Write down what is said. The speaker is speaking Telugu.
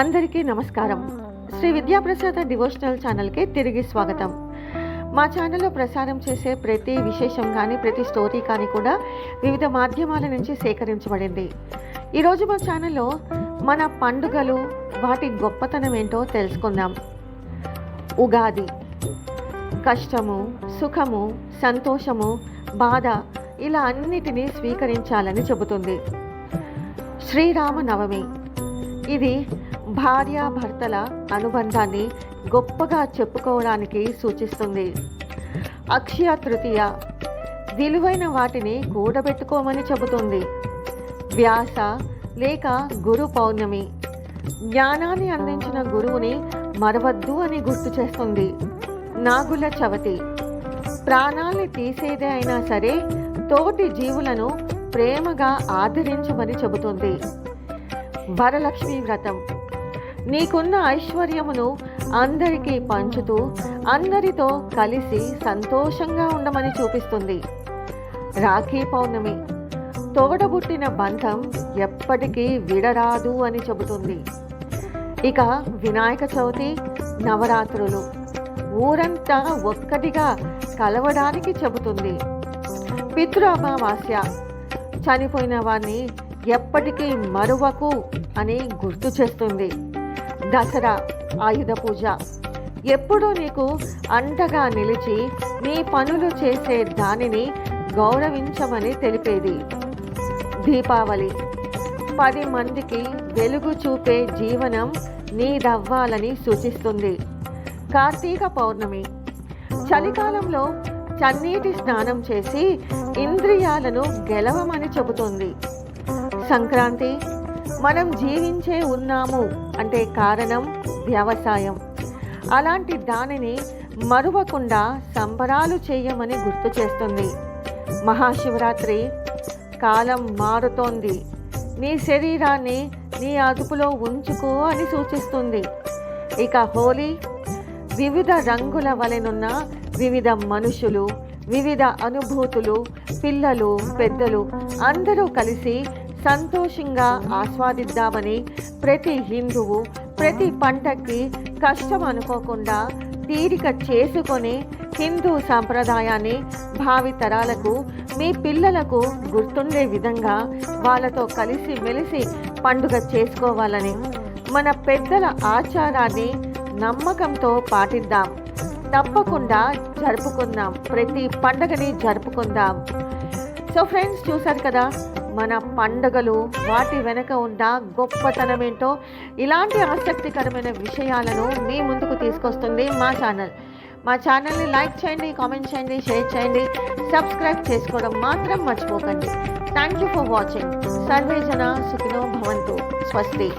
అందరికీ నమస్కారం. శ్రీ విద్యాప్రసాద డివోషనల్ ఛానల్కి తిరిగి స్వాగతం. మా ఛానల్లో ప్రసారం చేసే ప్రతి విశేషం కానీ ప్రతి స్టోరీ కానీ కూడా వివిధ మాధ్యమాల నుంచి సేకరించబడింది. ఈరోజు మా ఛానల్లో మన పండుగలు వాటి గొప్పతనం ఏంటో తెలుసుకుందాం. ఉగాది. కష్టము సుఖము సంతోషము బాధ ఇలా అన్నిటినీ స్వీకరించాలని చెబుతుంది. శ్రీరామ నవమి ఇది భార్యాభర్తల అనుబంధాన్ని గొప్పగా చెప్పుకోవడానికి సూచిస్తుంది. అక్షయ తృతీయ విలువైన వాటిని కూడబెట్టుకోమని చెబుతుంది. వ్యాస లేక గురు పౌర్ణమి జ్ఞానాన్ని అందించిన గురువుని మరవద్దు అని గుర్తు చేస్తుంది. నాగుల చవతి ప్రాణాల్ని తీసేదే అయినా సరే తోటి జీవులను ప్రేమగా ఆదరించమని చెబుతుంది. వరలక్ష్మి వ్రతం నీకున్న ఐశ్వర్యమును అందరికీ పంచుతూ అందరితో కలిసి సంతోషంగా ఉండమని చూపిస్తుంది. రాఖీ పౌర్ణమి. తోడబుట్టిన బంధం ఎప్పటికీ విడరాదు అని చెబుతుంది. ఇక వినాయక చవితి నవరాత్రులు. ఊరంతా ఒక్కటిగా కలవడానికి చెబుతుంది. పితృ అమావాస్య. చనిపోయిన వారిని ఎప్పటికీ మరువకు అని గుర్తు చేస్తుంది. దసరా ఆయుధ పూజ. ఎప్పుడూ నీకు అండగా నిలిచి నీ పనులు చేసే దానిని గౌరవించమని తెలిపేది. దీపావళి. పది మందికి వెలుగు చూపే జీవనం నీదవ్వాలని సూచిస్తుంది. కార్తీక పౌర్ణమి. చలికాలంలో చన్నీటి స్నానం చేసి ఇంద్రియాలను గెలవమని చెబుతుంది. సంక్రాంతి. మనం జీవించే ఉన్నాము అంటే కారణం వ్యవసాయం. అలాంటి దానిని మరువకుండా సంబరాలు చేయమని గుర్తు చేస్తుంది. మహాశివరాత్రి కాలం మారుతోంది. నీ శరీరాన్ని నీ అదుపులో ఉంచుకో అని సూచిస్తుంది. ఇక హోలీ వివిధ రంగుల వలెనున్న వివిధ మనుషులు వివిధ అనుభూతులు పిల్లలు పెద్దలు అందరూ కలిసి సంతోషంగా ఆస్వాదిద్దామని ప్రతి హిందువు ప్రతి పంటకి కష్టం అనుకోకుండా తీరిక చేసుకొని హిందూ సాంప్రదాయాన్ని భావితరాలకు మీ పిల్లలకు గుర్తుండే విధంగా వాళ్ళతో కలిసి మెలిసి పండుగ చేసుకోవాలని మన పెద్దల ఆచారాన్ని నమ్మకంతో పాటిద్దాం. తప్పకుండా జరుపుకుందాం. ప్రతి పండగని జరుపుకుందాం. సో ఫ్రెండ్స్ చూసారు కదా? మన పండుగలు వాటి వెనక ఉన్న గొప్పతనం ఏంటో ఇలాంటి ఆసక్తికరమైన విషయాలను మీ ముందుకు తీసుకొస్తుంది మా ఛానల్. మా ఛానల్ని లైక్ చేయండి కామెంట్ చేయండి షేర్ చేయండి సబ్స్క్రైబ్ చేసుకోవడం మాత్రం మర్చిపోకండి. Thank you for watching. Survey జన సుఖినో భవంతు. స్వస్తి.